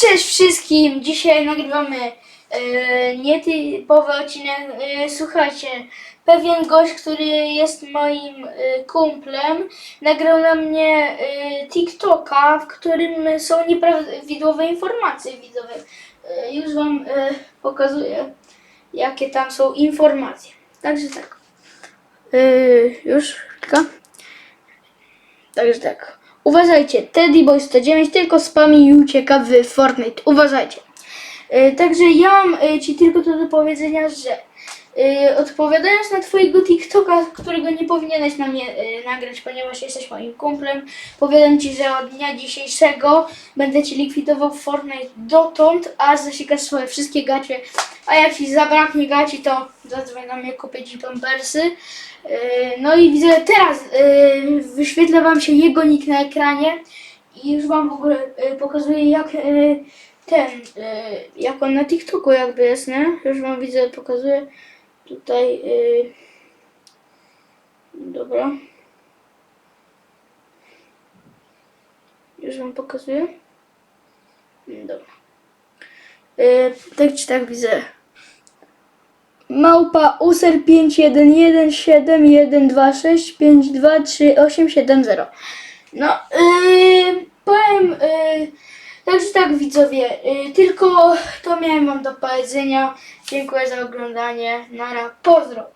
Cześć wszystkim! Dzisiaj nagrywamy e, nietypowy odcinek. E, słuchajcie, pewien gość, który jest moim e, kumplem, nagrał na mnie e, TikToka, w którym są nieprawidłowe informacje widzowie. E, już wam e, pokazuję, jakie tam są informacje. Także tak. E, już chwilka. Także tak. Uważajcie, Teddy Boy 109 tylko spami i ucieka w Fortnite. Uważajcie. E, także ja mam e, Ci tylko to do powiedzenia, że e, odpowiadając na Twojego TikToka, którego nie powinieneś na mnie e, nagrać, ponieważ jesteś moim kumplem, powiadam Ci, że od dnia dzisiejszego będę Ci likwidował Fortnite dotąd, aż zasikasz swoje wszystkie gacie, a jak Ci zabraknie gaci, to zadzwoń na mnie, kupię Ci pampersy. E, No i widzę teraz e, wyświetla Wam się jego nick na ekranie i już Wam w ogóle pokazuję jak ten, jak on na TikToku jakby jest, nie? Już Wam widzę, pokazuję tutaj. e, Dobra. Już Wam pokazuję. Dobra. E, Tak czy tak widzę. Małpa user 51171265238870. No, yy, yy, tak widzowie, yy, tylko to miałem wam do powiedzenia. Dziękuję za oglądanie. Nara, pozdro.